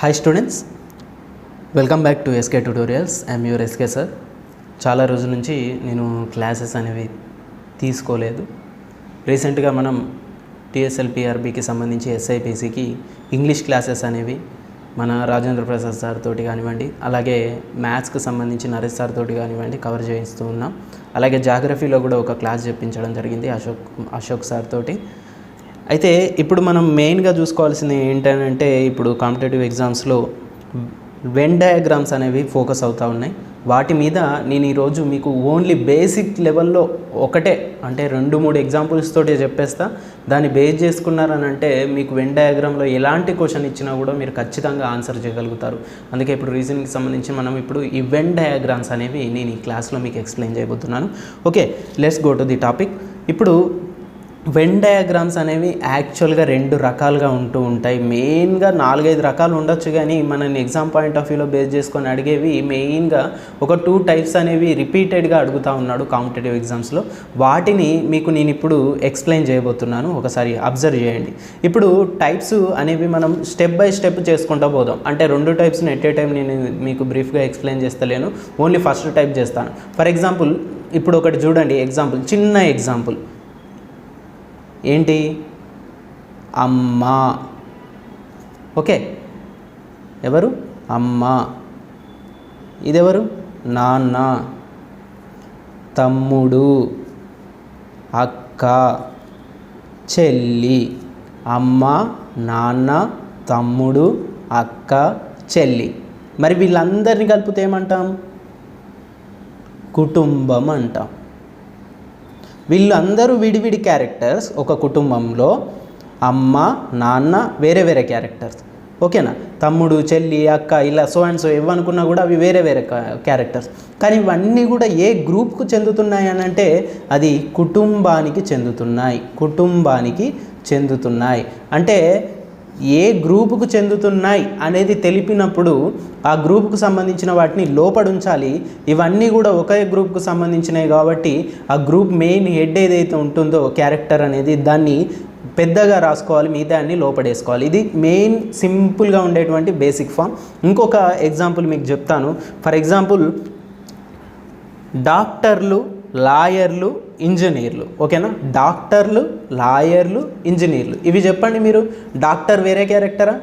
Hi students welcome back to SK tutorials I'm your SK sir చాలా రోజుల నుంచి నేను క్లాసెస్ అనేవి తీసుకోలేదు. రీసెంట్గా మనం టీఎస్ఎల్పిఆర్బికి సంబంధించి ఎస్ఐపిసికి ఇంగ్లీష్ క్లాసెస్ అనేవి మన రాజేంద్ర ప్రసాద్ సార్ తోటి కానివ్వండి అలాగే మ్యాథ్స్కి సంబంధించి నరేష్ సార్ తోటి కానివ్వండి కవర్ చేయిస్తూ ఉన్నాం. అలాగే జాగ్రఫీలో కూడా ఒక క్లాస్ చెప్పించడం జరిగింది అశోక్ అశోక్ సార్ తోటి. అయితే ఇప్పుడు మనం మెయిన్గా చూసుకోవాల్సింది ఏంటంటే ఇప్పుడు కాంపిటేటివ్ ఎగ్జామ్స్లో వెన్ డయాగ్రామ్స్ అనేవి ఫోకస్ అవుతూ ఉన్నాయి. వాటి మీద నేను ఈరోజు మీకు ఓన్లీ బేసిక్ లెవెల్లో ఒకటే అంటే రెండు మూడు ఎగ్జాంపుల్స్ తోటి చెప్పేస్తా. దాన్ని బేస్ చేసుకున్నారని అంటే మీకు వెన్ డయాగ్రామ్లో ఎలాంటి క్వశ్చన్ ఇచ్చినా కూడా మీరు ఖచ్చితంగా ఆన్సర్ చేయగలుగుతారు. అందుకే ఇప్పుడు రీజనింగ్కి సంబంధించి మనం ఇప్పుడు ఈ వెన్ డయాగ్రామ్స్ అనేవి నేను ఈ క్లాస్లో మీకు ఎక్స్ప్లెయిన్ చేయబోతున్నాను. Okay let's go to the topic. ఇప్పుడు వెన్ డయాగ్రామ్స్ అనేవి యాక్చువల్గా రెండు రకాలుగా ఉంటూ ఉంటాయి. మెయిన్గా నాలుగైదు రకాలు ఉండొచ్చు కానీ మనని ఎగ్జామ్ పాయింట్ ఆఫ్ వ్యూలో బేస్ చేసుకొని అడిగేవి మెయిన్గా ఒక టూ టైప్స్ అనేవి రిపీటెడ్గా అడుగుతూ ఉన్నాడు కాంపిటేటివ్ ఎగ్జామ్స్లో వాటిని మీకు నేను ఇప్పుడు ఎక్స్ప్లెయిన్ చేయబోతున్నాను. ఒకసారి అబ్జర్వ్ చేయండి. ఇప్పుడు టైప్స్ అనేవి మనం స్టెప్ బై స్టెప్ చేసుకుంటూ పోదాం. అంటే రెండు టైప్స్ని ఎట్ ఏ టైం నేను మీకు బ్రీఫ్గా ఎక్స్ప్లెయిన్ చేస్తలేను. ఓన్లీ ఫస్ట్ టైప్ చేస్తాను. ఫర్ ఎగ్జాంపుల్ ఇప్పుడు ఒకటి చూడండి. ఎగ్జాంపుల్ చిన్న ఎగ్జాంపుల్ ఏంటి? అమ్మ. ఓకే. ఎవరు? అమ్మ. ఇదెవరు? నాన్న. తమ్ముడు. అక్క. చెల్లి. అమ్మ నాన్న తమ్ముడు అక్క చెల్లి. మరి వీళ్ళందరినీ కలిపితే ఏమంటాం? కుటుంబం అంటాం. వీళ్ళందరూ విడివిడి క్యారెక్టర్స్ ఒక కుటుంబంలో అమ్మ నాన్న వేరే వేరే క్యారెక్టర్స్. ఓకేనా? తమ్ముడు చెల్లి అక్క ఇలా సో అండ్ సో ఇవ్వనుకున్నా కూడా అవి వేరే వేరే క్యారెక్టర్స్. కానీ ఇవన్నీ కూడా ఏ గ్రూప్కు చెందుతున్నాయి అని అంటే అది కుటుంబానికి చెందుతున్నాయి. కుటుంబానికి చెందుతున్నాయి. అంటే ఏ గ్రూపుకు చెందుతున్నాయి అనేది తెలిపినప్పుడు ఆ గ్రూపుకు సంబంధించిన వాటిని లోపడుంచాలి. ఇవన్నీ కూడా ఒకే గ్రూప్కు సంబంధించినవి కాబట్టి ఆ గ్రూప్ మెయిన్ హెడ్ ఏదైతే ఉంటుందో క్యారెక్టర్ అనేది దాన్ని పెద్దగా రాసుకోవాలి మిగతా అన్ని లోపడేసుకోవాలి. ఇది మెయిన్ సింపుల్గా ఉండేటువంటి బేసిక్ ఫామ్. ఇంకొక ఎగ్జాంపుల్ మీకు చెప్తాను. ఫర్ ఎగ్జాంపుల్ డాక్టర్లు లాయర్లు ఇంజనీర్లు ఓకేనా? డాక్టర్లు లాయర్లు ఇంజనీర్లు. ఇవి చెప్పండి మీరు. డాక్టర్ వేరే క్యారెక్టరా?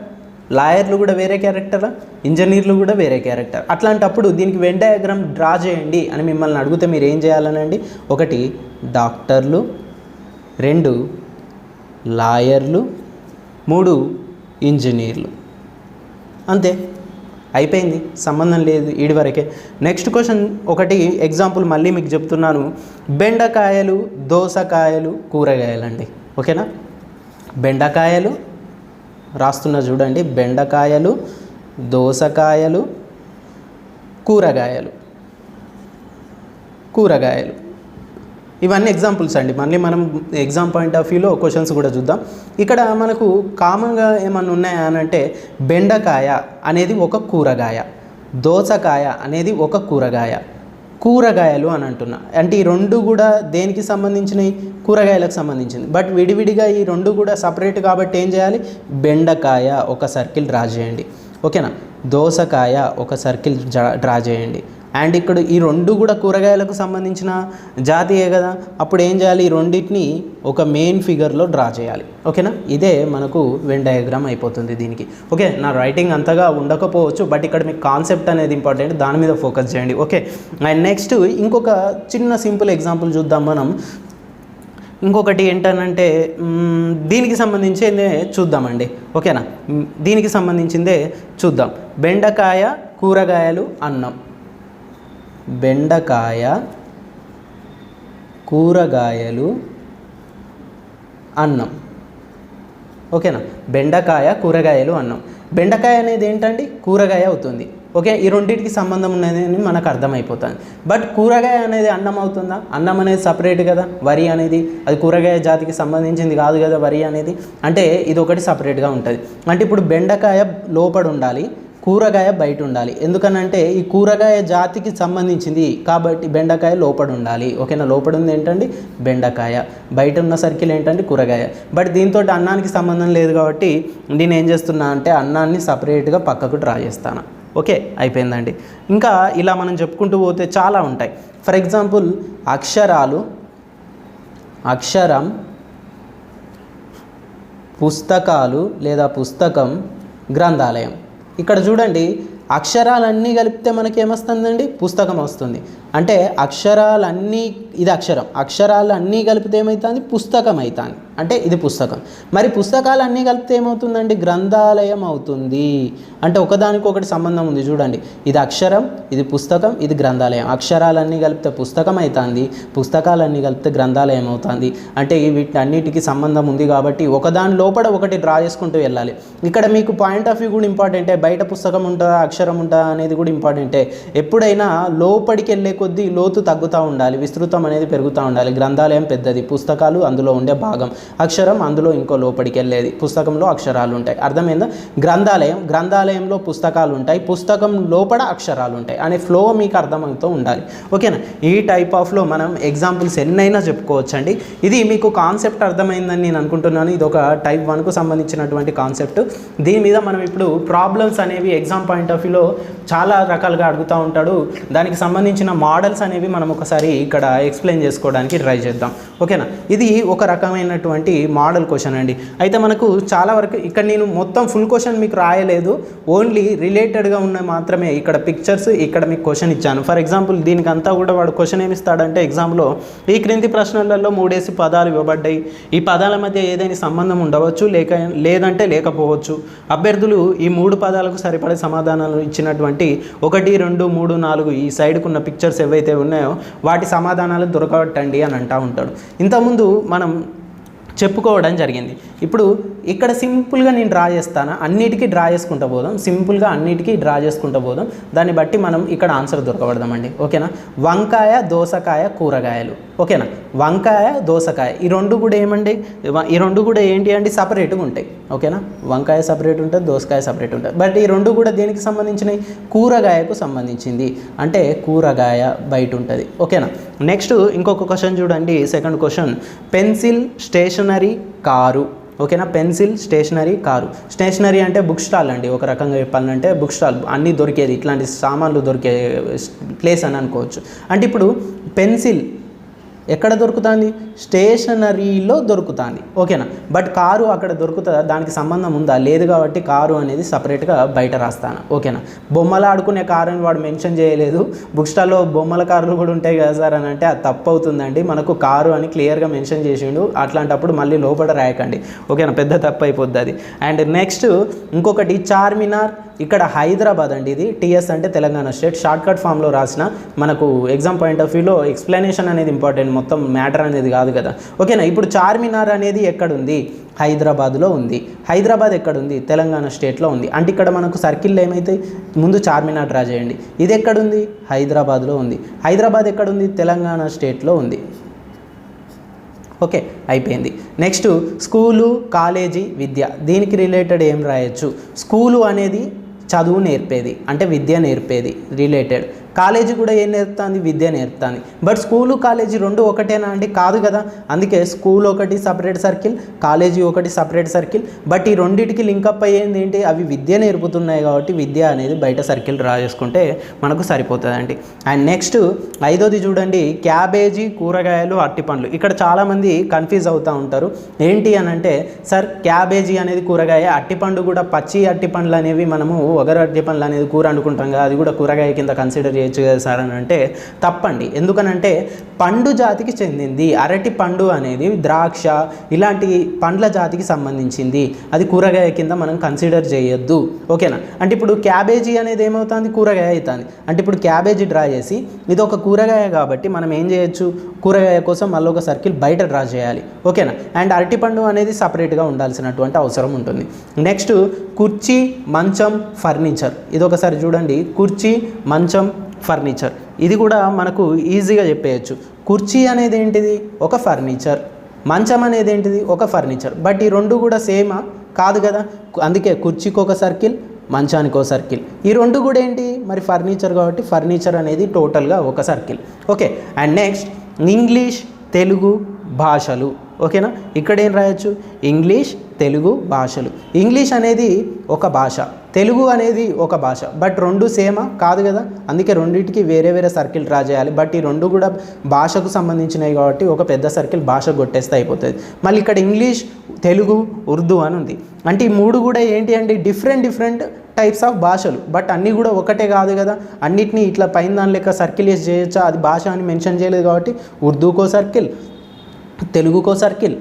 లాయర్లు కూడా వేరే క్యారెక్టరా? ఇంజనీర్లు కూడా వేరే క్యారెక్టర్? అట్లాంటప్పుడు దీనికి వెన్ డయాగ్రామ్ డ్రా చేయండి అని మిమ్మల్ని అడిగితే మీరు ఏం చేయాలనండి? ఒకటి డాక్టర్లు. రెండు లాయర్లు. మూడు ఇంజనీర్లు. అంతే. అయిపోయింది సంబంధం లేదు ఈడి వరకే. నెక్స్ట్ క్వశ్చన్ ఒకటి ఎగ్జాంపుల్ మళ్ళీ మీకు చెప్తున్నాను. బెండకాయలు దోసకాయలు కూరగాయలు అండి ఓకేనా? బెండకాయలు రాస్తున్నా చూడండి. బెండకాయలు దోసకాయలు కూరగాయలు. కూరగాయలు. ఇవన్నీ ఎగ్జాంపుల్స్ అండి. మళ్ళీ మనం ఎగ్జామ్ పాయింట్ ఆఫ్ వ్యూలో క్వశ్చన్స్ కూడా చూద్దాం. ఇక్కడ మనకు కామన్గా ఏమన్నా ఉన్నాయా అని అంటే బెండకాయ అనేది ఒక కూరగాయ దోసకాయ అనేది ఒక కూరగాయ కూరగాయలు అని అంటున్నా. అంటే ఈ రెండు కూడా దేనికి సంబంధించినవి కూరగాయలకు సంబంధించింది బట్ విడివిడిగా ఈ రెండు కూడా సపరేట్ కాబట్టి ఏం చేయాలి? బెండకాయ ఒక సర్కిల్ డ్రా చేయండి. ఓకేనా దోసకాయ ఒక సర్కిల్ డ్రా చేయండి. అండ్ ఇక్కడ ఈ రెండు కూడా కూరగాయలకు సంబంధించిన జాతీయే కదా. అప్పుడు ఏం చేయాలి? ఈ రెండింటిని ఒక మెయిన్ ఫిగర్లో డ్రా చేయాలి. ఓకేనా? ఇదే మనకు వెన్ డయాగ్రామ్ అయిపోతుంది దీనికి. ఓకే నా రైటింగ్ అంతగా ఉండకపోవచ్చు బట్ ఇక్కడ మీకు కాన్సెప్ట్ అనేది ఇంపార్టెంట్ దాని మీద ఫోకస్ చేయండి. ఓకే అండ్ నెక్స్ట్ ఇంకొక చిన్న సింపుల్ ఎగ్జాంపుల్ చూద్దాం మనం. ఇంకొకటి ఏంటనంటే దీనికి సంబంధించిందే చూద్దామండి. ఓకేనా? దీనికి సంబంధించిందే చూద్దాం. బెండకాయ కూరగాయలు అన్నం. బెండకాయ కూరగాయలు అన్నం. ఓకేనా? బెండకాయ కూరగాయలు అన్నం. బెండకాయ అనేది ఏంటండి? కూరగాయ అవుతుంది. ఓకే? ఈ రెండింటికి సంబంధం ఉన్నది అని మనకు అర్థమైపోతుంది. బట్ కూరగాయ అనేది అన్నం అవుతుందా? అన్నం అనేది సపరేట్ కదా? వరి అనేది? అది కూరగాయ జాతికి సంబంధించింది కాదు కదా వరి అనేది? అంటే ఇది ఒకటి సపరేట్గా ఉంటుంది. అంటే ఇప్పుడు బెండకాయ లోపడి ఉండాలి కూరగాయ బయట ఉండాలి ఎందుకనంటే ఈ కూరగాయ జాతికి సంబంధించింది కాబట్టి బెండకాయ లోపడు ఉండాలి ఓకేనా? లోపల ఉంది ఏంటండి? బెండకాయ. బయట ఉన్న సర్కిల్ ఏంటంటే కూరగాయ. బట్ దీంతో అన్నానికి సంబంధం లేదు కాబట్టి నేను ఏం చేస్తున్నా అంటే అన్నాన్ని సపరేట్గా పక్కకు డ్రా చేస్తాను. ఓకే? అయిపోయిందండి. ఇంకా ఇలా మనం చెప్పుకుంటూ పోతే చాలా ఉంటాయి. ఫర్ ఎగ్జాంపుల్ అక్షరాలు అక్షరం పుస్తకాలు లేదా పుస్తకం గ్రంథాలయం. ఇక్కడ చూడండి అక్షరాలన్నీ కలిపితే మనకి ఏమొస్తుందండి పుస్తకం వస్తుంది అంటే అక్షరాలన్నీ ఇది అక్షరం. అక్షరాలు అన్నీ కలిపితే ఏమవుతుంది పుస్తకం అవుతుంది అంటే ఇది పుస్తకం. మరి పుస్తకాలు అన్నీ కలిపితే ఏమవుతుందండి? గ్రంథాలయం అవుతుంది. అంటే ఒకదానికొకటి సంబంధం ఉంది. చూడండి. ఇది అక్షరం ఇది పుస్తకం ఇది గ్రంథాలయం. అక్షరాలన్నీ కలిపితే పుస్తకం అవుతుంది పుస్తకాలన్నీ కలిపితే గ్రంథాలయం అవుతుంది. అంటే వీటి అన్నిటికీ సంబంధం ఉంది కాబట్టి ఒకదాని లోపల ఒకటి డ్రా చేసుకుంటూ వెళ్ళాలి. ఇక్కడ మీకు పాయింట్ ఆఫ్ వ్యూ కూడా ఇంపార్టెంటే. బయట పుస్తకం ఉంటుందా అక్షరం ఉంటుందా అనేది కూడా ఇంపార్టెంటే. ఎప్పుడైనా లోపలికి వెళ్ళే కొద్దీ లోతు తగ్గుతూ ఉండాలి. విస్తృతం అనేది పెరుగుతూ ఉండాలి. గ్రంథాలయం పెద్దది. పుస్తకాలు అందులో ఉండే భాగం. అక్షరం అందులో ఇంకో లోపలికి వెళ్ళేది. పుస్తకంలో అక్షరాలు ఉంటాయి అర్థమైందా? గ్రంథాలయం గ్రంథాలయంలో పుస్తకాలు ఉంటాయి పుస్తకం లోపల అక్షరాలు ఉంటాయి అనే ఫ్లో మీకు అర్థమవుతూ ఉండాలి. ఓకేనా? ఈ టైప్ ఆఫ్లో మనం ఎగ్జాంపుల్స్ ఎన్నైనా చెప్పుకోవచ్చండి. ఇది మీకు కాన్సెప్ట్ అర్థమైందని నేను అనుకుంటున్నాను. ఇది ఒక టైప్ వన్కు సంబంధించినటువంటి కాన్సెప్ట్ దీని మీద మనం ఇప్పుడు ప్రాబ్లమ్స్ అనేవి ఎగ్జామ్ పాయింట్ ఆఫ్ వ్యూలో చాలా రకాలుగా అడుగుతూ ఉంటాడు. దానికి సంబంధించిన మోడల్స్ అనేవి మనం ఒకసారి ఇక్కడ ఎక్స్ప్లెయిన్ చేసుకోవడానికి ట్రై చేద్దాం. ఓకేనా? ఇది ఒక రకమైనటువంటి మోడల్ క్వశ్చన్ అండి. అయితే మనకు చాలా వరకు ఇక్కడ నేను మొత్తం ఫుల్ క్వశ్చన్ మీకు రాయలేదు. ఓన్లీ రిలేటెడ్గా ఉన్న మాత్రమే ఇక్కడ పిక్చర్స్ ఇక్కడ మీకు క్వశ్చన్ ఇచ్చాను. ఫర్ ఎగ్జాంపుల్ దీనికంతా కూడా వాడు క్వశ్చన్ ఏమిస్తాడంటే ఎగ్జామ్లో ఈ క్రింది ప్రశ్నలలో మూడేసి పదాలు ఇవ్వబడ్డాయి. ఈ పదాల మధ్య ఏదైనా సంబంధం ఉండవచ్చు లేక లేదంటే లేకపోవచ్చు. అభ్యర్థులు ఈ మూడు పదాలకు సరిపడే సమాధానాలు ఇచ్చినటువంటి ఒకటి రెండు మూడు నాలుగు ఈ సైడ్కు ఉన్న పిక్చర్స్ ఏవైతే ఉన్నాయో వాటి సమాధానాలు దొరకబట్టండి అని అంటూ ఉంటాడు. ఇంతకుముందు మనం చెప్పుకోవడం జరిగింది. ఇప్పుడు ఇక్కడ సింపుల్గా నేను డ్రా చేస్తాను? అన్నిటికీ డ్రా చేసుకుంటూ పోదాం. సింపుల్గా అన్నిటికీ డ్రా చేసుకుంటూ పోదాం. దాన్ని బట్టి మనం ఇక్కడ ఆన్సర్ దొరకబడదామండి. ఓకేనా? వంకాయ దోసకాయ కూరగాయలు. ఓకేనా? వంకాయ దోసకాయ. ఈ రెండు కూడా ఏమండి? ఈ రెండు కూడా ఏంటి అండి? సపరేట్గా ఉంటాయి. ఓకేనా? వంకాయ సపరేట్ ఉంటుంది దోసకాయ సపరేట్ ఉంటుంది. బట్ ఈ రెండు కూడా దేనికి సంబంధించినవి కూరగాయకు సంబంధించింది. అంటే కూరగాయ బయట ఉంటుంది. ఓకేనా? నెక్స్ట్ ఇంకొక క్వశ్చన్ చూడండి. Second question pencil stationery car. ఓకేనా పెన్సిల్ స్టేషనరీ కారు. స్టేషనరీ అంటే బుక్ స్టాల్ అండి. ఒక రకంగా చెప్పాలంటే బుక్ స్టాల్ అన్నీ దొరికేది. ఇట్లాంటి సామాన్లు దొరికే ప్లేస్ అని అనుకోవచ్చు. అంటే ఇప్పుడు పెన్సిల్ ఎక్కడ దొరుకుతుంది? స్టేషనరీలో దొరుకుతుంది. ఓకేనా? బట్ కారు అక్కడ దొరుకుతుందా? దానికి సంబంధం ఉందా? లేదు కాబట్టి కారు అనేది సపరేట్గా బయట రాస్తాను. ఓకేనా? బొమ్మలు ఆడుకునే కారు అని వాడు మెన్షన్ చేయలేదు. బుక్ స్టాల్లో బొమ్మల కార్లు కూడా ఉంటాయి కదా సార్ అని అంటే అది తప్పు అవుతుందండి మనకు కారు అని క్లియర్గా మెన్షన్ చేసిండు. అట్లాంటప్పుడు మళ్ళీ లోపల రాయకండి. ఓకేనా? పెద్ద తప్పు అయిపోద్ది అది. అండ్ నెక్స్ట్ ఇంకొకటి చార్మినార్. ఇక్కడ హైదరాబాద్ అండి ఇది. టీఎస్ అంటే తెలంగాణ స్టేట్. షార్ట్కట్ ఫామ్లో రాసిన మనకు ఎగ్జామ్ పాయింట్ ఆఫ్ వ్యూలో ఎక్స్ప్లెనేషన్ అనేది ఇంపార్టెంట్ మొత్తం మ్యాటర్ అనేది కాదు కదా. ఓకేనా ఇప్పుడు చార్మినార్ అనేది ఎక్కడుంది? హైదరాబాద్లో ఉంది. హైదరాబాద్ ఎక్కడుంది? తెలంగాణ స్టేట్లో ఉంది. అంటే ఇక్కడ మనకు సర్కిల్ ఏమైతే ముందు చార్మినార్ డ్రా చేయండి. ఇది ఎక్కడుంది? హైదరాబాద్లో ఉంది. హైదరాబాద్ ఎక్కడుంది? తెలంగాణ స్టేట్లో ఉంది. ఓకే అయిపోయింది. నెక్స్ట్ స్కూలు కాలేజీ విద్య. దీనికి రిలేటెడ్ ఏం రాయొచ్చు? స్కూలు అనేది చదువు నేర్పేది అంటే విద్య నేర్పేది రిలేటెడ్ కాలేజీ కూడా ఏం నేర్పుతుంది? విద్య నేర్పుతుంది. బట్ స్కూలు కాలేజీ రెండు ఒకటేనా అండి? కాదు కదా. అందుకే స్కూల్ ఒకటి సపరేట్ సర్కిల్ కాలేజీ ఒకటి సపరేట్ సర్కిల్. బట్ ఈ రెండింటికి లింకప్ అయ్యేది ఏంటి? అవి విద్య నేర్పుతున్నాయి కాబట్టి విద్య అనేది బయట సర్కిల్ డ్రా చేసుకుంటే మనకు సరిపోతుందండి. అండ్ నెక్స్ట్ ఐదోది చూడండి. క్యాబేజీ కూరగాయలు అరటిపండ్లు ఇక్కడ చాలామంది కన్ఫ్యూజ్ అవుతూ ఉంటారు. ఏంటి అని అంటే సార్ క్యాబేజీ అనేది కూరగాయ అట్టిపండు కూడా పచ్చి అట్టిపండ్లు అనేవి మనము ఒగరు అట్టిపండ్లు అనేది కూర అనుకుంటాం కదా అది కూడా కూరగాయ కింద కన్సిడర్ చేయొచ్చు కదా సార్ అని అంటే తప్పండి. ఎందుకనంటే పండు జాతికి చెందింది. అరటి పండు అనేది ద్రాక్ష ఇలాంటి పండ్ల జాతికి సంబంధించింది. అది కూరగాయ కింద మనం కన్సిడర్ చేయొద్దు. ఓకేనా? అంటే ఇప్పుడు క్యాబేజీ అనేది ఏమవుతుంది? కూరగాయ అవుతుంది. అంటే ఇప్పుడు క్యాబేజీ డ్రా చేసి ఇది ఒక కూరగాయ కాబట్టి మనం ఏం చేయొచ్చు? కూరగాయ కోసం మళ్ళీ ఒక సర్కిల్ బయట డ్రా చేయాలి. ఓకేనా? అండ్ అరటిపండు అనేది సపరేట్గా ఉండాల్సినటువంటి అవసరం ఉంటుంది. నెక్స్ట్ కుర్చీ మంచం ఫర్నిచర్. ఇది ఒకసారి చూడండి. కుర్చీ మంచం ఫర్నిచర్. ఇది కూడా మనకు ఈజీగా చెప్పేయచ్చు. కుర్చీ అనేది ఏంటిది? ఒక ఫర్నిచర్. మంచం అనేది ఏంటిది? ఒక ఫర్నిచర్. బట్ ఈ రెండు కూడా సేమా? కాదు కదా. అందుకే కుర్చీకి ఒక సర్కిల్ మంచానికో సర్కిల్. ఈ రెండు కూడా ఏంటి? మరి ఫర్నిచర్ కాబట్టి ఫర్నిచర్ అనేది టోటల్గా ఒక circle. Okay. And next English Telugu భాషలు. ఓకేనా? ఇక్కడ ఏం రాయొచ్చు? ఇంగ్లీష్ తెలుగు భాషలు. ఇంగ్లీష్ అనేది ఒక భాష. తెలుగు అనేది ఒక భాష బట్ రెండు సేమా? కాదు కదా. అందుకే రెండింటికి వేరే వేరే సర్కిల్ డ్రా చేయాలి. బట్ ఈ రెండు కూడా భాషకు సంబంధించినవి కాబట్టి ఒక పెద్ద సర్కిల్ భాష కొట్టేస్తే అయిపోతుంది. మళ్ళీ ఇక్కడ ఇంగ్లీష్ తెలుగు ఉర్దూ అని ఉంది. అంటే ఈ మూడు కూడా ఏంటి అండి? డిఫరెంట్ డిఫరెంట్ టైప్స్ ఆఫ్ భాషలు. బట్ అన్నీ కూడా ఒకటే కాదు కదా. అన్నిటినీ ఇట్లా పైన దాని లెక్క సర్కిల్ వేసి చేయొచ్చా? అది భాష అని మెన్షన్ చేయలేదు కాబట్టి ఉర్దూకో సర్కిల్ తెలుగుకో సర్కిల్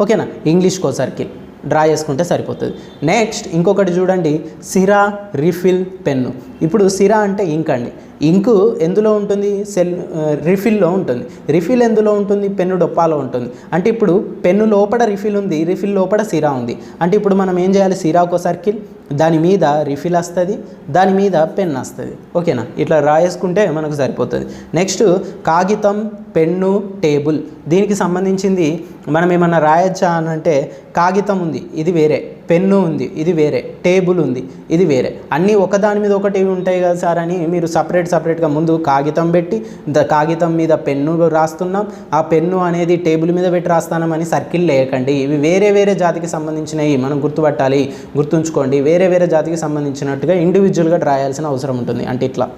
ఓకేనా? ఇంగ్లీష్కో సర్కిల్. డ్రా చేసుకుంటే సరిపోతుంది. నెక్స్ట్ ఇంకొకటి చూడండి. సిరా రీఫిల్ పెన్ను. ఇప్పుడు సిరా అంటే ఇంక్ అండి ఇంకు ఎందులో ఉంటుంది? సెల్ రిఫిల్లో ఉంటుంది. రిఫిల్ ఎందులో ఉంటుంది? పెన్ను డొప్పాలో ఉంటుంది. అంటే ఇప్పుడు పెన్ను లోపల రిఫిల్ ఉంది రిఫిల్ లోపల సిరా ఉంది. అంటే ఇప్పుడు మనం ఏం చేయాలి? సిరా ఒక సర్కిల్ దాని మీద రిఫిల్ వస్తుంది దాని మీద పెన్ వస్తుంది. ఓకేనా? ఇట్లా రాయేసుకుంటే మనకు సరిపోతుంది. నెక్స్ట్ కాగితం పెన్ను టేబుల్. దీనికి సంబంధించింది మనం ఏమన్నా రాయొచ్చా అని అంటే కాగితం ఉంది ఇది వేరే. పెన్ను ఉంది ఇది వేరే. టేబుల్ ఉంది ఇది వేరే. అన్నీ ఒకదాని మీద ఒకటి ఉంటాయి కదా సార్ అని మీరు సపరేట్ సపరేట్గా ముందు కాగితం పెట్టి ద కాగితం మీద పెన్ను రాస్తున్నాం. ఆ పెన్ను అనేది టేబుల్ మీద పెట్టి రాస్తామని సర్కిల్ లేకండి ఇవి వేరే వేరే జాతికి సంబంధించినవి. మనం గుర్తుపట్టాలి గుర్తుంచుకోండి. వేరే వేరే జాతికి సంబంధించినట్టుగా ఇండివిజువల్గా రాయాల్సిన అవసరం ఉంటుంది. అంటే ఇట్లా.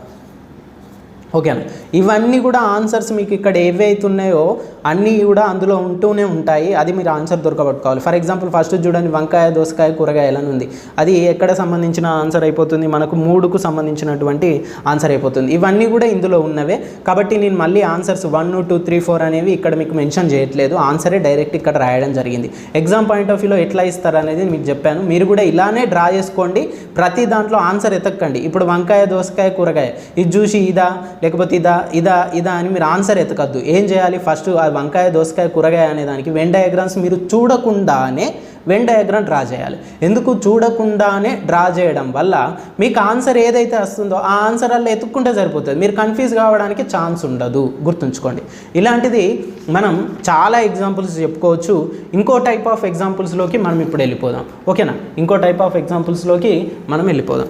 ఓకేనా ఇవన్నీ కూడా ఆన్సర్స్ మీకు ఇక్కడ ఏవైతే ఉన్నాయో అన్నీ కూడా అందులో ఉంటూనే ఉంటాయి. అది మీరు ఆన్సర్ దొరకబట్టుకోవాలి. ఫర్ ఎగ్జాంపుల్ ఫస్ట్ చూడండి వంకాయ దోసకాయ కూరగాయలని ఉంది. అది ఎక్కడ సంబంధించిన ఆన్సర్ అయిపోతుంది? మనకు మూడుకు సంబంధించినటువంటి ఆన్సర్ అయిపోతుంది. ఇవన్నీ కూడా ఇందులో ఉన్నవే. కాబట్టి నేను మళ్ళీ answers one two three four అనేవి ఇక్కడ మీకు మెన్షన్ చేయట్లేదు. ఆన్సరే డైరెక్ట్ ఇక్కడ రాయడం జరిగింది. ఎగ్జామ్ పాయింట్ ఆఫ్ వ్యూలో ఎట్లా ఇస్తారు అనేది మీకు చెప్పాను. మీరు కూడా ఇలానే డ్రా చేసుకోండి. ప్రతి దాంట్లో ఆన్సర్ ఎతక్కండి. ఇప్పుడు వంకాయ దోసకాయ కూరగాయ. ఇది చూసి ఇదా? లేకపోతే ఇదా ఇదా ఇదా అని మీరు ఆన్సర్ ఎతకద్దు. ఏం చేయాలి? ఫస్ట్ ఆ వంకాయ దోసకాయ కూరగాయ అనే దానికి వెన్ డయాగ్రామ్స్ మీరు చూడకుండానే వెన్ డయాగ్రామ్ డ్రా చేయాలి. ఎందుకు చూడకుండానే డ్రా చేయడం వల్ల మీకు ఆన్సర్ ఏదైతే వస్తుందో ఆ ఆన్సర్ అలా ఎత్తుక్కుంటే సరిపోతుంది. మీరు కన్ఫ్యూజ్ కావడానికి ఛాన్స్ ఉండదు. గుర్తుంచుకోండి. ఇలాంటిది మనం చాలా ఎగ్జాంపుల్స్ చెప్పుకోవచ్చు. ఇంకో టైప్ ఆఫ్ ఎగ్జాంపుల్స్లోకి మనం ఇప్పుడు వెళ్ళిపోదాం. ఓకేనా ఇంకో టైప్ ఆఫ్ ఎగ్జాంపుల్స్లోకి మనం వెళ్ళిపోదాం.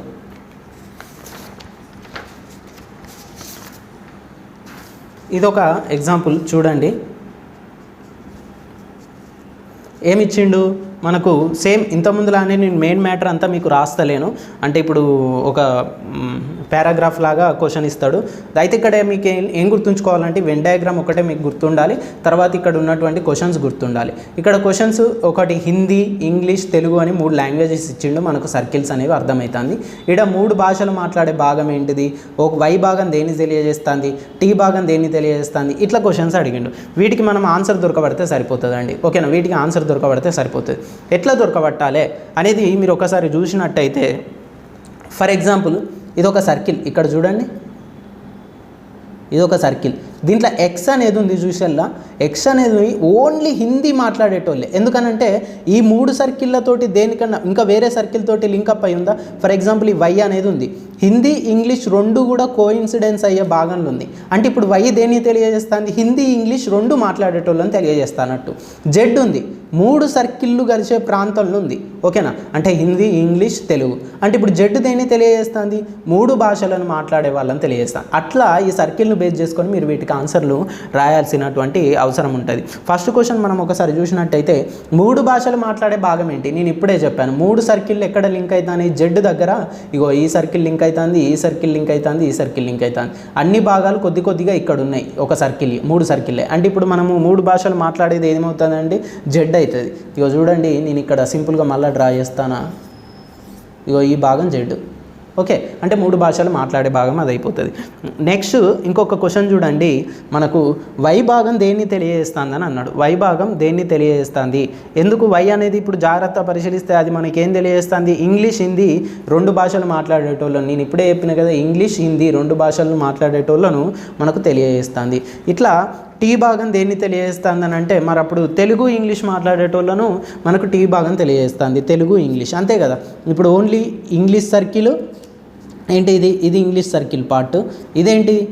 ఇదొక ఎగ్జాంపుల్ చూడండి. ఏమిచ్చిండు? మనకు సేమ్ ఇంతకుముందులానే నేను మెయిన్ మ్యాటర్ అంతా మీకు రాస్తలేను. అంటే ఇప్పుడు ఒక పారాగ్రాఫ్ లాగా క్వశ్చన్ ఇస్తాడు. అయితే ఇక్కడ మీకు ఏం గుర్తుంచుకోవాలంటే వెన్ డయాగ్రామ్ ఒకటే మీకు గుర్తుండాలి. తర్వాత ఇక్కడ ఉన్నటువంటి క్వశ్చన్స్ గుర్తుండాలి. ఇక్కడ క్వశ్చన్స్ ఒకటి హిందీ ఇంగ్లీష్ తెలుగు అని మూడు లాంగ్వేజెస్ ఇచ్చిండు. మనకు సర్కిల్స్ అనేవి అర్థమవుతుంది ఇక్కడ మూడు భాషలు మాట్లాడే భాగం ఏంటిది? ఒక వై భాగం దేన్ని తెలియజేస్తుంది? టీ భాగం దేన్ని తెలియజేస్తుంది? ఇట్లా క్వశ్చన్స్ అడిగిండు. వీటికి మనం ఆన్సర్ దొరకబడితే సరిపోతుందండి. ఓకేనా వీటికి ఆన్సర్ దొరకబడితే సరిపోతుంది. ఎట్లా దొరకబట్టాలి అనేది మీరు ఒకసారి చూసినట్టయితే ఫర్ ఎగ్జాంపుల్ ఇది ఒక సర్కిల్. ఇక్కడ చూడండి. ఇది ఒక సర్కిల్. దీంట్లో ఎక్స్ అనేది ఉంది చూసేలా ఎక్స్ అనేది ఓన్లీ హిందీ మాట్లాడేటోళ్ళే. ఎందుకనంటే ఈ మూడు సర్కిళ్ళతోటి దేనికన్నా ఇంకా వేరే సర్కిల్ తోటి లింకప్ అయి ఉందా? ఫర్ ఎగ్జాంపుల్ ఈ వై అనేది ఉంది. హిందీ ఇంగ్లీష్ రెండు కూడా కోఇన్సిడెన్స్ అయ్యే భాగంలో ఉంది. అంటే ఇప్పుడు వై దేన్ని తెలియజేస్తుంది? హిందీ ఇంగ్లీష్ రెండు మాట్లాడేటోళ్ళని తెలియజేస్తానట్టు. జెడ్ ఉంది. మూడు సర్కిళ్ళు కలిసే ప్రాంతంలో ఉంది. ఓకేనా? అంటే హిందీ ఇంగ్లీష్ తెలుగు అంటే ఇప్పుడు జెడ్ దేన్ని తెలియజేస్తుంది? మూడు భాషలను మాట్లాడే వాళ్ళని తెలియజేస్తాను అట్లా ఈ సర్కిల్ను బేస్ చేసుకొని మీరు వీటికి ఆన్సర్లు రాయాల్సినటువంటి అవసరం ఉంటుంది. ఫస్ట్ క్వశ్చన్ మనం ఒకసారి చూసినట్టయితే మూడు భాషలు మాట్లాడే భాగం ఏంటి? నేను ఇప్పుడే చెప్పాను. మూడు సర్కిల్ ఎక్కడ లింక్ అవుతాయి జెడ్ దగ్గర. ఇగో ఈ సర్కిల్ లింక్ అవుతుంది ఈ సర్కిల్ లింక్ అవుతుంది ఈ సర్కిల్ లింక్ అవుతుంది అన్ని భాగాలు కొద్ది కొద్దిగా ఇక్కడ ఉన్నాయి ఒక సర్కిల్ మూడు సర్కిల్లే అంటే ఇప్పుడు మనము మూడు భాషలు మాట్లాడేది ఏమవుతుందండి జెడ్ అవుతుంది ఇగో చూడండి నేను ఇక్కడ సింపుల్గా మళ్ళీ డ్రా చేస్తానా? ఇగో ఈ భాగం జెడ్ ఓకే అంటే మూడు భాషలు మాట్లాడే భాగం అది అయిపోతుంది నెక్స్ట్ ఇంకొక క్వశ్చన్ చూడండి. మనకు వై భాగం దేన్ని తెలియజేస్తుంది అన్నాడు. వై భాగం దేన్ని తెలియజేస్తుంది? ఎందుకు వై అనేది ఇప్పుడు జాగ్రత్త పరిశీలిస్తే అది మనకేం తెలియజేస్తుంది? ఇంగ్లీష్ హిందీ రెండు భాషలు మాట్లాడేటోళ్ళను నేను ఇప్పుడే చెప్పిన కదా ఇంగ్లీష్ హిందీ రెండు భాషలను మాట్లాడేటోళ్ళను మనకు తెలియజేస్తుంది. ఇట్లా టీ భాగం దేన్ని తెలియజేస్తుంది అని అంటే మరి అప్పుడు తెలుగు ఇంగ్లీష్ మాట్లాడేటోళ్ళను మనకు టీ భాగం తెలియజేస్తుంది తెలుగు ఇంగ్లీష్. అంతే కదా? ఇప్పుడు ఓన్లీ ఇంగ్లీష్ సర్కిల్ ఏంటి ఇది? ఇది ఇంగ్లీష్ సర్కిల్ పార్ట్. ఇదేంటి?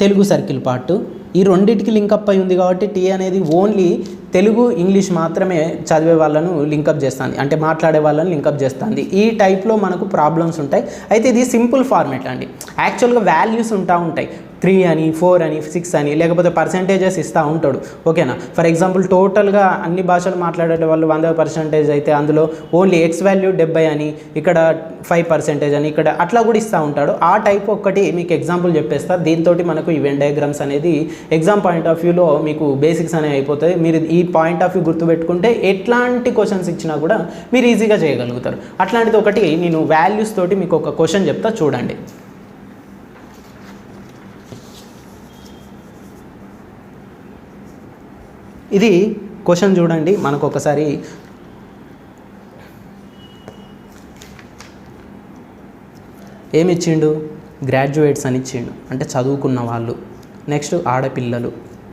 Telugu circle part. ఈ రెండింటికి లింకప్ అయి ఉంది కాబట్టి టీ అనేది ఓన్లీ తెలుగు ఇంగ్లీష్ మాత్రమే చదివే వాళ్ళను లింకప్ చేస్తుంది. అంటే మాట్లాడే వాళ్ళని లింకప్ చేస్తుంది. ఈ టైప్లో మనకు ప్రాబ్లమ్స్ ఉంటాయి. అయితే ఇది సింపుల్ ఫార్మేట్ అండి. యాక్చువల్గా వాల్యూస్ ఉంటా ఉంటాయి. త్రీ అని ఫోర్ అని సిక్స్ అని లేకపోతే పర్సంటేజెస్ ఇస్తూ ఉంటాడు. ఓకేనా ఫర్ ఎగ్జాంపుల్ టోటల్గా అన్ని భాషలు మాట్లాడే వాళ్ళు వంద పర్సెంటేజ్ అయితే అందులో ఓన్లీ ఎక్స్ వాల్యూ డెబ్బై అని ఇక్కడ ఫైవ్ పర్సెంటేజ్ అని ఇక్కడ అట్లా కూడా ఇస్తూ ఉంటాడు. ఆ టైప్ ఒక్కటి మీకు ఎగ్జాంపుల్ చెప్పేస్తా. దీంతో మనకు ఈవెంట్ డయాగ్రామ్స్ అనేది ఎగ్జామ్ పాయింట్ ఆఫ్ వ్యూలో మీకు బేసిక్స్ అనేవి అయిపోతాయి. మీరు ఈ పాయింట్ ఆఫ్ వ్యూ గుర్తుపెట్టుకుంటే ఎట్లాంటి క్వశ్చన్స్ ఇచ్చినా కూడా మీరు ఈజీగా చేయగలుగుతారు. అట్లాంటిది ఒకటి నేను వాల్యూస్ తోటి మీకు ఒక క్వశ్చన్ చెప్తా. చూడండి. ఇది క్వశ్చన్ చూడండి మనకు ఒకసారి ఏమి ఇచ్చిండు గ్రాడ్యుయేట్స్ అని ఇచ్చిండు. అంటే చదువుకున్న వాళ్ళు. నెక్స్ట్ ఆడపిల్లలు.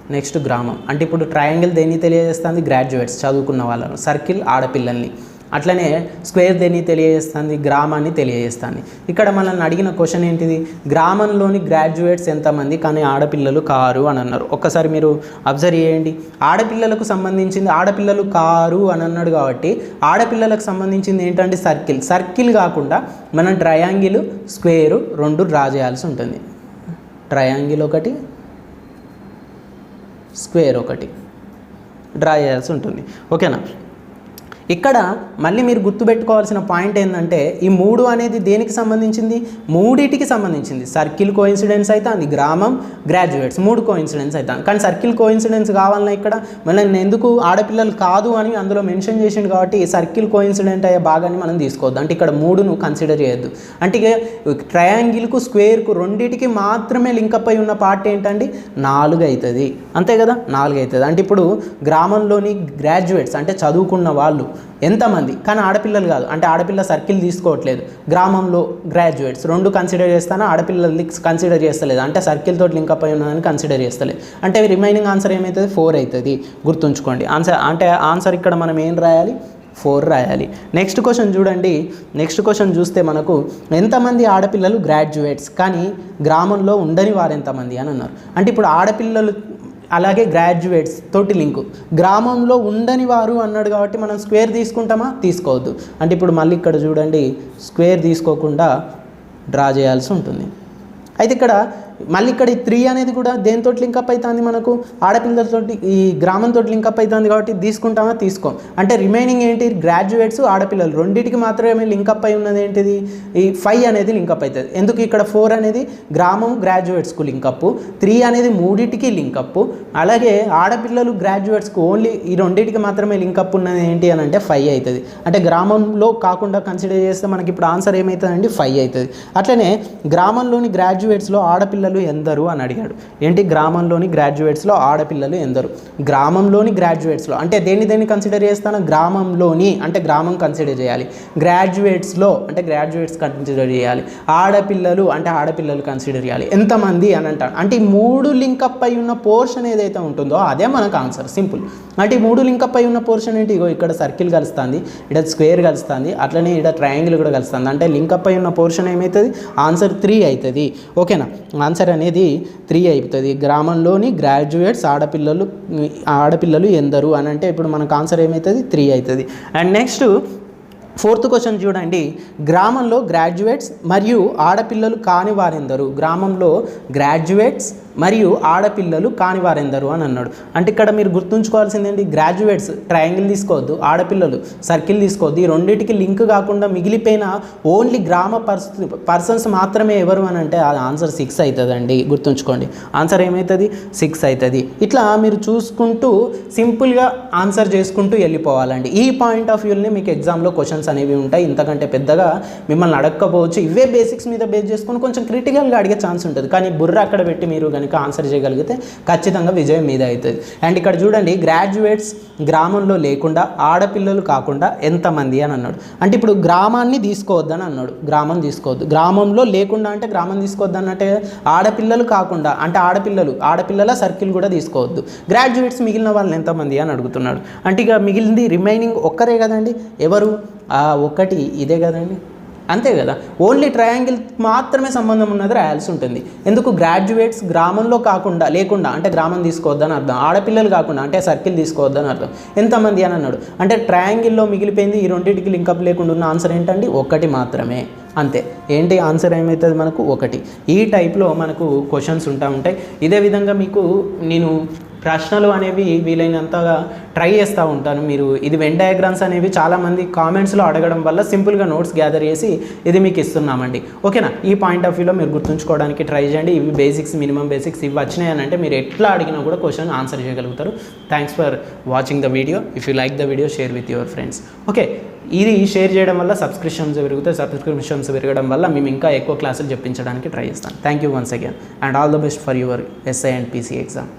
నెక్స్ట్ గ్రామం. అంటే ఇప్పుడు ట్రయాంగిల్ దేన్ని తెలియజేస్తుంది? గ్రాడ్యుయేట్స్ చదువుకున్న వాళ్ళను. సర్కిల్ ఆడపిల్లల్ని. అట్లనే స్క్వేర్ దేన్ని తెలియజేస్తుంది? గ్రామాన్ని తెలియజేస్తుంది. ఇక్కడ మనల్ని అడిగిన క్వశ్చన్ ఏంటిది? గ్రామంలోని గ్రాడ్యుయేట్స్ ఎంతమంది? కానీ ఆడపిల్లలు కారు అని అన్నారు. ఒక్కసారి మీరు అబ్జర్వ్ చేయండి. ఆడపిల్లలకు సంబంధించింది ఆడపిల్లలు కారు అని అన్నాడు కాబట్టి ఆడపిల్లలకు సంబంధించింది ఏంటంటే సర్కిల్. సర్కిల్ కాకుండా మనం ట్రయాంగిల్ స్క్వేరు రెండు డ్రా చేయాల్సి ఉంటుంది. ట్రయాంగిల్ ఒకటి స్క్వేర్ ఒకటి డ్రా చేయాల్సి ఉంటుంది. ఓకేనా? ఇక్కడ మళ్ళీ మీరు గుర్తుపెట్టుకోవాల్సిన పాయింట్ ఏంటంటే ఈ మూడు అనేది దేనికి సంబంధించింది? మూడిటికి సంబంధించింది. సర్కిల్ కోయిన్సిడెన్స్ అయితే అది గ్రామం గ్రాడ్యుయేట్స్. మూడు కోయిన్సిడెన్స్ అవుతాను కానీ సర్కిల్ కోయిన్సిడెన్స్ కావాలన్నా ఇక్కడ మళ్ళీ నేను ఎందుకు ఆడపిల్లలు కాదు అని అందులో మెన్షన్ చేసిండు కాబట్టి సర్కిల్ కోయిన్సిడెంట్ అయ్యే భాగాన్ని మనం తీసుకోవద్దు. అంటే ఇక్కడ మూడును కన్సిడర్ చేయొద్దు. అంటే ట్రయాంగిల్కు స్క్వేర్కు రెండింటికి మాత్రమే లింకప్ అయి ఉన్న పార్ట్ ఏంటండి? నాలుగు అవుతుంది అంతే కదా? నాలుగు అవుతుంది అంటే ఇప్పుడు గ్రామంలోని గ్రాడ్యుయేట్స్ అంటే చదువుకున్న వాళ్ళు ఎంతమంది? కానీ ఆడపిల్లలు కాదు. అంటే ఆడపిల్ల సర్కిల్ తీసుకోవట్లేదు. గ్రామంలో గ్రాడ్యుయేట్స్. రెండు కన్సిడర్ చేస్తాను ఆడపిల్లలు కన్సిడర్ చేస్తలేదు. అంటే సర్కిల్ తోటి లింకప్ అయి ఉన్నదని కన్సిడర్ చేస్తలేదు. అంటే రిమైనింగ్ ఆన్సర్ ఏమవుతుంది ఫోర్ అవుతుంది గుర్తుంచుకోండి. ఆన్సర్ అంటే ఆన్సర్ ఇక్కడ మనం ఏం రాయాలి? ఫోర్ రాయాలి. నెక్స్ట్ క్వశ్చన్ చూడండి. నెక్స్ట్ క్వశ్చన్ చూస్తే మనకు ఎంతమంది ఆడపిల్లలు గ్రాడ్యుయేట్స్ కానీ గ్రామంలో ఉండని వారు ఎంతమంది అని అన్నారు. అంటే ఇప్పుడు ఆడపిల్లలు అలాగే గ్రాడ్యుయేట్స్ తోటి లింకు గ్రామంలో ఉండని వారు అన్నాడు కాబట్టి మనం స్క్వేర్ తీసుకుంటామా? తీసుకోవద్దు. అంటే ఇప్పుడు మళ్ళీ ఇక్కడ చూడండి స్క్వేర్ తీసుకోకుండా డ్రా చేయాల్సి ఉంటుంది. అయితే ఇక్కడ మళ్ళీ ఇక్కడ ఈ త్రీ అనేది కూడా దేనితో లింకప్ అవుతుంది మనకు? ఆడపిల్లలతోటి ఈ గ్రామంతో లింకప్ అవుతుంది కాబట్టి తీసుకుంటామా? తీసుకోం. అంటే రిమైనింగ్ ఏంటి? గ్రాడ్యుయేట్స్ ఆడపిల్లలు. రెండింటికి మాత్రమే లింకప్ అయి ఉన్నది ఏంటిది? ఈ ఫైవ్ అనేది లింకప్ అవుతుంది ఎందుకు ఇక్కడ ఫోర్ అనేది? గ్రామం గ్రాడ్యుయేట్స్కు లింకప్ త్రీ అనేది మూడింటికి లింకప్ అలాగే ఆడపిల్లలు గ్రాడ్యుయేట్స్కు ఓన్లీ ఈ రెండింటికి మాత్రమే లింకప్ ఉన్నది ఏంటి అని అంటే ఫైవ్ అవుతుంది అంటే గ్రామంలో కాకుండా కన్సిడర్ చేస్తే మనకి ఇప్పుడు ఆన్సర్ ఏమవుతుందండి ఫైవ్ అవుతుంది అట్లనే గ్రామంలోని గ్రాడ్యుయేట్స్లో ఆడపిల్ల ఆడపిల్లలు ఎందరు అని అడిగాడు. ఏంటి? గ్రామంలోని గ్రాడ్యుయేట్స్లో ఆడపిల్లలు ఎందరు? గ్రామంలోని గ్రాడ్యుయేట్స్లో అంటే దేన్ని దేన్ని కన్సిడర్ చేస్తాను? గ్రామంలోని అంటే గ్రామం కన్సిడర్ చేయాలి. గ్రాడ్యుయేట్స్లో అంటే గ్రాడ్యుయేట్స్ కన్సిడర్ చేయాలి. ఆడపిల్లలు అంటే ఆడపిల్లలు కన్సిడర్ చేయాలి. ఎంతమంది అని అంటాను అంటే ఈ మూడు లింకప్ అయి ఉన్న పోర్షన్ ఏదైతే ఉంటుందో అదే మనకు ఆన్సర్ సింపుల్ అంటే ఈ మూడు లింకప్ అయి ఉన్న పోర్షన్ ఏంటి? ఇగో ఇక్కడ సర్కిల్ కలుస్తుంది ఇక్కడ స్క్వేర్ కలుస్తుంది అట్లనే ఇక్కడ ట్రయాంగిల్ కూడా కలుస్తుంది. అంటే లింకప్ అయి ఉన్న పోర్షన్ ఏమవుతుంది ఆన్సర్ త్రీ అవుతుంది. ఓకేనా ఆన్సర్ అనేది త్రీ అవుతుంది గ్రామంలోని గ్రాడ్యుయేట్స్ ఆడపిల్లలు ఆడపిల్లలు ఎందరు అని అంటే ఇప్పుడు మనకు ఆన్సర్ ఏమవుతుంది త్రీ అవుతుంది అండ్ నెక్స్ట్ ఫోర్త్ క్వశ్చన్ చూడండి. గ్రామంలో గ్రాడ్యుయేట్స్ మరియు ఆడపిల్లలు కాని వారెందరు? గ్రామంలో గ్రాడ్యుయేట్స్ మరియు ఆడపిల్లలు కాని వారెందరు అని అన్నాడు. అంటే ఇక్కడ మీరు గుర్తుంచుకోవాల్సింది ఏంటి గ్రాడ్యుయేట్స్ ట్రయాంగిల్ తీసుకోవద్దు ఆడపిల్లలు సర్కిల్ తీసుకోవద్దు. ఈ రెండింటికి లింక్ కాకుండా మిగిలిపోయిన ఓన్లీ గ్రామ పర్స్ పర్సన్స్ మాత్రమే ఎవరు అని అంటే అది ఆన్సర్ సిక్స్ అవుతుందండి గుర్తుంచుకోండి. ఆన్సర్ ఏమవుతుంది సిక్స్ అవుతుంది ఇట్లా మీరు చూసుకుంటూ సింపుల్గా ఆన్సర్ చేసుకుంటూ వెళ్ళిపోవాలండి. ఈ పాయింట్ ఆఫ్ వ్యూని మీకు ఎగ్జామ్లో క్వశ్చన్స్ అనేవి ఉంటాయి. ఇంతకంటే పెద్దగా మిమ్మల్ని అడగకపోవచ్చు ఇవే బేసిక్స్ మీద బేస్ చేసుకొని కొంచెం క్రిటికల్గా అడిగే ఛాన్స్ ఉంటుంది. కానీ బుర్ర అక్కడ పెట్టి మీరు కానీ కనుక ఆన్సర్ చేయగలిగితే ఖచ్చితంగా విజయం మీద అవుతుంది. అండ్ ఇక్కడ చూడండి గ్రాడ్యుయేట్స్ గ్రామంలో లేకుండా ఆడపిల్లలు కాకుండా ఎంతమంది అని అన్నాడు. అంటే ఇప్పుడు గ్రామాన్ని తీసుకోవద్దని అన్నాడు. గ్రామం తీసుకోవద్దు. గ్రామంలో లేకుండా అంటే గ్రామం తీసుకోవద్దు అన్నట్టే ఆడపిల్లలు కాకుండా అంటే ఆడపిల్లలు ఆడపిల్లల సర్కిల్ కూడా తీసుకోవద్దు. గ్రాడ్యుయేట్స్ మిగిలిన వాళ్ళని ఎంతమంది అని అడుగుతున్నాడు. అంటే ఇక మిగిలింది రిమైనింగ్ ఒక్కరే కదండి? ఎవరు? ఒక్కటి ఇదే కదండి? అంతే కదా. ఓన్లీ ట్రయాంగిల్ మాత్రమే సంబంధం ఉన్నది రాయాల్సి ఉంటుంది. ఎందుకు? గ్రాడ్యుయేట్స్ గ్రామంలో కాకుండా లేకుండా అంటే గ్రామం తీసుకోవద్దని అర్థం. ఆడపిల్లలు కాకుండా అంటే సర్కిల్ తీసుకోవద్దని అర్థం. ఎంతమంది అని అన్నాడు. అంటే ట్రయాంగిల్లో మిగిలిపోయింది ఈ రెండింటికి లింకప్ లేకుండా ఉన్న ఆన్సర్ ఏంటండి? ఒకటి మాత్రమే. అంతే. ఏంటి ఆన్సర్ ఏమవుతుంది మనకు? ఒకటి. ఈ టైప్లో మనకు క్వశ్చన్స్ ఉంటా ఉంటాయి. ఇదే విధంగా మీకు నేను ప్రశ్నలు అనేవి వీలైనంతగా ట్రై చేస్తూ ఉంటాను. మీరు ఇది వెన్ డయాగ్రామ్స్ అనేవి చాలామంది కామెంట్స్లో అడగడం వల్ల సింపుల్గా నోట్స్ గ్యాదర్ చేసి ఇది మీకు ఇస్తున్నామండి. ఓకేనా ఈ పాయింట్ ఆఫ్ వ్యూలో మీరు గుర్తుంచుకోవడానికి ట్రై చేయండి. ఇవి బేసిక్స్ మినిమం బేసిక్స్ ఇవి వచ్చినాయని అంటే మీరు ఎట్లా అడిగినా కూడా క్వశ్చన్ ఆన్సర్ చేయగలుగుతారు. Thanks for watching the video if you like the video share with your friends okay ఇది షేర్ చేయడం వల్ల సబ్స్క్రిప్షన్స్ పెరుగుతాయి. సబ్స్క్రిప్షన్స్ పెరగడం వల్ల మేము ఇంకా ఎక్కువ క్లాసులు చెప్పించడానికి ట్రై చేస్తాం thank you once again and all the best for your SI and PC exam